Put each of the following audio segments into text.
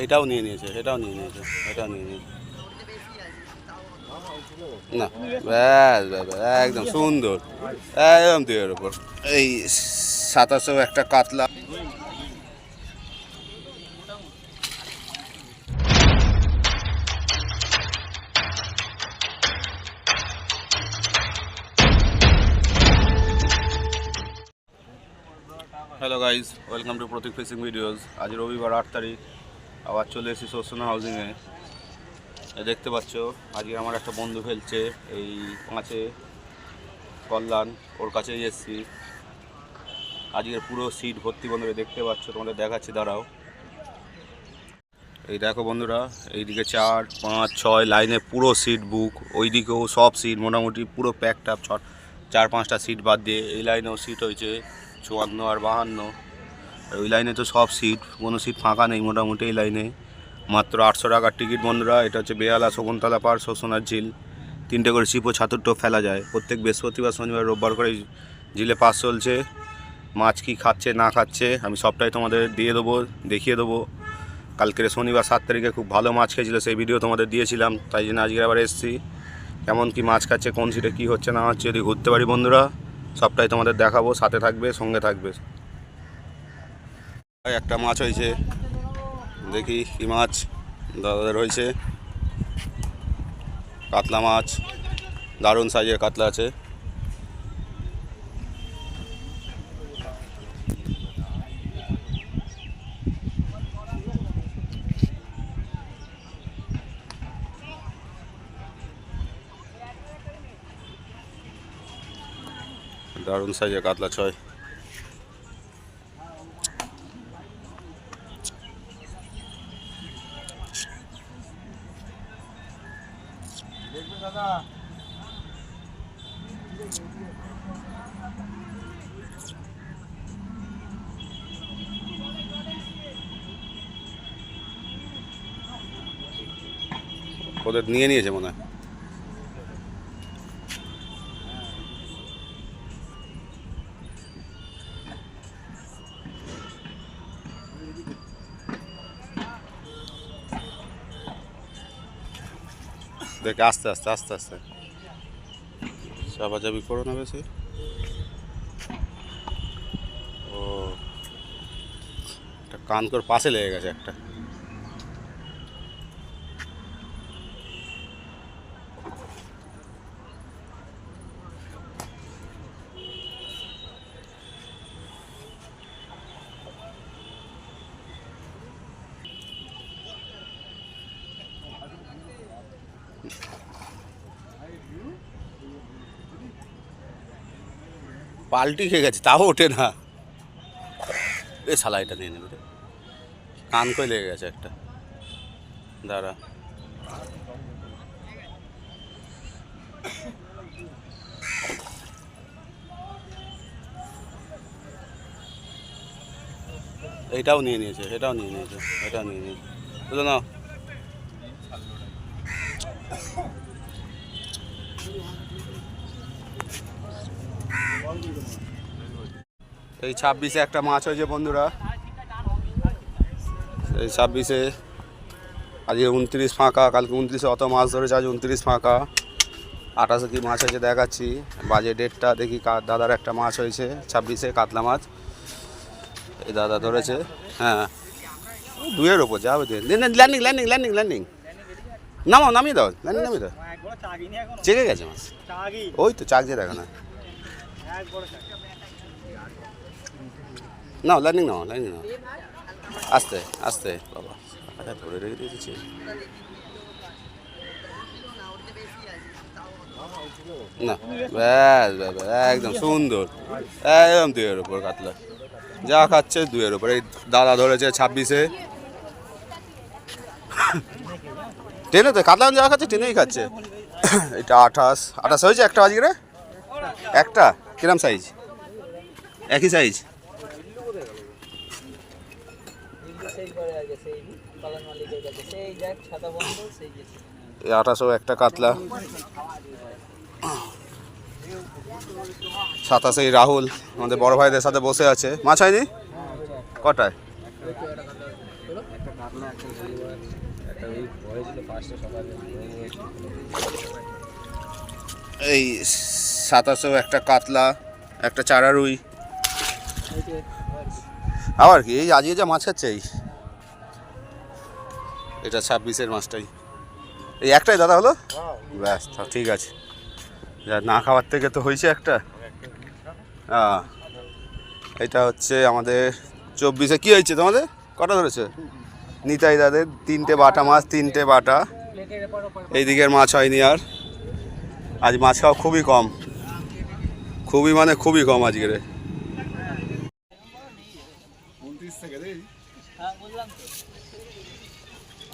এইটাও নিয়ে নিয়েছে, এটাও নিয়ে নিয়েছে, এটাও নিয়ে নিয়েছে। না, ব্যাস ব্যাস একদম সুন্দর, একদম দুইয়ের ওপর এই সাতাশো একটা কাতলা। Hello guys welcome to Pratik fishing videos আজ রবিবার, আট তারিখ। আবার চলে এসেছি সোসনা হাউজিংয়ে দেখতে পাচ্ছ, আজকে আমার একটা বন্ধু ফেলছে এই পাঁচে কল্যাণ, ওর কাছেই এসেছি। আজকের পুরো সিট ভর্তি বন্ধুরা দেখতে পাচ্ছ, তোমাদের দেখাচ্ছি, দাঁড়াও। এই দেখো বন্ধুরা, এইদিকে চার, পাঁচ, ছয় লাইনে পুরো সিট বুক ওইদিকেও সব সিট মোটামুটি পুরো প্যাকড আপ ছট, চার, পাঁচটা সিট বাদ দিয়ে এই লাইনেও সিট হয়েছে, চুয়ান্ন আর বাহান্ন। ওই লাইনে তো সব সিট, কোনো সিট ফাঁকা নেই মোটামুটি এই লাইনে। মাত্র আটশো টাকার টিকিট বন্ধুরা, এটা হচ্ছে বেহালা শকুন্তলা পার শোষণার ঝিল। তিনটে করে ছিপ ও ছাতুর ফেলা যায়। প্রত্যেক বৃহস্পতিবার, শনিবার, রোববার করে ঝিলে পাস চলছে। মাছ কি খাচ্ছে, না খাচ্ছে, আমি সবটাই তোমাদের দিয়ে দেবো, দেখিয়ে দেবো। কালকের শনিবার সাত তারিখে খুব ভালো মাছ খেয়েছিল, সেই ভিডিও তোমাদের দিয়েছিলাম। তাই জন্য আজকে আবার এসেছি। কেমন কি মাছ খাচ্ছে, কোন সিটে কী হচ্ছে, না হচ্ছে, যদি ঘুরতে পারি বন্ধুরা, সবটাই তোমাদের দেখাবো, সাথে থাকবে, সঙ্গে থাকবে। একটা মাছ হয়েছে। দেখি কি মাছ দাদাদের হয়েছে। কাতলা মাছ, দারুণ সাইজের কাতলা আছে। দারুণ সাইজের কাতলা ছয়। ওদের নিয়ে নিয়েছে মনে হয়। দেখে, আস্তে আস্তে আস্তে আস্তে। চাপাচাপি করো না বেশি। ও, একটা কান করে পাশে লেগে গেছে একটা। পাল্টি খেয়ে গেছে, তাও ওঠে না। এ শালা, এটা নিয়ে নেবে কান করে লেগে গেছে একটা। দাঁড়া। এটাও নিয়ে নিয়েছে, এটাও নিয়ে নিয়েছে, এটাও নিয়ে নিয়েছে। বুঝলো না? এই ছাব্বিশে একটা মাছ হয়েছে বন্ধুরা। এই ছাব্বিশে আজকে উনত্রিশ ফাঁকা কালকে উনত্রিশে অত মাছ ধরেছে আজ উনত্রিশ ফাঁকা। আঠাশে কি মাছ হয়েছে দেখাচ্ছি। বাজে ডেটটা দেখি দাদার একটা মাছ হয়েছে ছাব্বিশে কাতলা মাছ। এই দাদা ধরেছে হ্যাঁ। দুয়ের ওপর যাবে ল্যান্ডিং ল্যান্ডিং ল্যান্ডিং ল্যান্ডিং নামাও নামিয়ে দাও ল্যান্ডিং নামিয়ে দাও। চেকে গেছে মাছ। ওই তো চাকছে দেখা না। নাও ল্যান্ডিং নাও ল্যান্ডিং নাও আস্তে আস্তে বাবা ধরে রেখে দিয়েছি না ব্যাস ব্যাস একদম সুন্দর একদম দুইয়ের ওপর কাতলা যা খাচ্ছে দুইয়ের ওপর এই দাদা ধরেছে ছাব্বিশে টেনে তো কাতলা যা খাচ্ছে টেনেই খাচ্ছে এটা আঠাশ আঠাশ হয়েছে একটা আজকে একটা কিরম সাইজ একই সাইজ আঠাশো একটা কাতলা। সাতাশে রাহুল, আমাদের বড় ভাইদের সাথে বসে আছে। মাছ হয়নি? কটায়? এই সাতাশো একটা কাতলা, একটা চারা রুই। আবার কি? এই আজকে যা মাছ খাচ্ছে এই। এটা ছাব্বিশের মাছটাই এই একটাই দাদা হলো? ব্যাস ঠিক আছে। যা না খাওয়ার থেকে তো হয়েছে একটা। হ্যাঁ এটা হচ্ছে আমাদের চব্বিশে। কি হয়েছে তোমাদের? কটা ধরেছে? নিতাই দাদের তিনটে বাটা মাছ, তিনটে বাটা। এই দিকের মাছ হয়নি আর। আজ মাছ খাওয়া খুবই কম। খুবই মানে খুবই কম আজকের।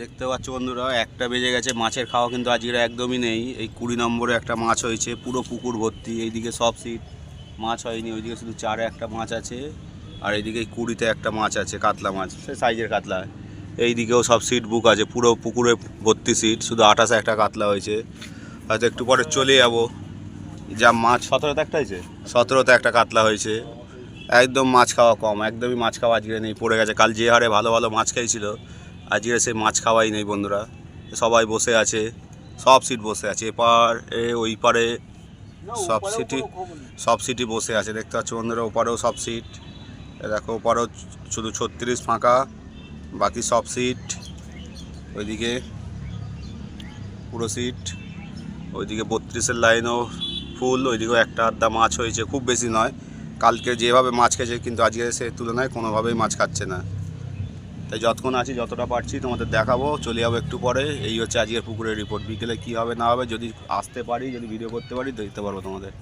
দেখতে পাচ্ছ বন্ধুরা, একটা বেজে গেছে, মাছের খাওয়া কিন্তু আজকের একদমই নেই। এই কুড়ি নম্বরে একটা মাছ হয়েছে, পুরো পুকুর ভর্তি, এইদিকে সব সিট মাছ হয়নি, ওইদিকে শুধু চারে একটা মাছ আছে। আর এইদিকে কুড়িতে একটা মাছ আছে কাতলা মাছ সে সাইজের কাতলা। এইদিকেও সব সিট বুক আছে পুরো পুকুরে ভর্তি সিট শুধু আঠাশে একটা কাতলা হয়েছে। হয়তো একটু পরে চলে যাব। যা মাছ সতেরোতে একটা হয়েছে? সতেরোতে একটা কাতলা হয়েছে। একদম মাছ খাওয়া কম একদমই মাছ খাওয়া আজকে নেই পড়ে গেছে। কাল যে হারে ভালো ভালো মাছ খেয়েছিল আজকে সে মাছ খাওয়াই নেই বন্ধুরা। সবাই বসে আছে সব সিট বসে আছে এপার এ ওই পারে সব সিটি সব সিটি বসে আছে। দেখতে পাচ্ছ বন্ধুরা ওপারেও সব সিট দেখো ওপারেও শুধু ছত্রিশ ফাঁকা, বাকি সব সিট। ওইদিকে পুরো সিট, ওইদিকে বত্রিশের লাইনও ফুল, ওইদিকেও একটা আধা মাছ হয়েছে, খুব বেশি নয়। কালকে যেভাবে মাছ খেয়েছে, কিন্তু আজকে সে তুলনায় কোনোভাবেই মাছ খাচ্ছে না। তাই যতক্ষণ আছি, যতটা পারছি, তোমাদের দেখাবো। চলে যাব একটু পরে। এই হচ্ছে আজকের পুকুরের রিপোর্ট বিকেলে কী হবে, না হবে, যদি আসতে পারি, যদি ভিডিও করতে পারি, দেখতে পারব তোমাদের।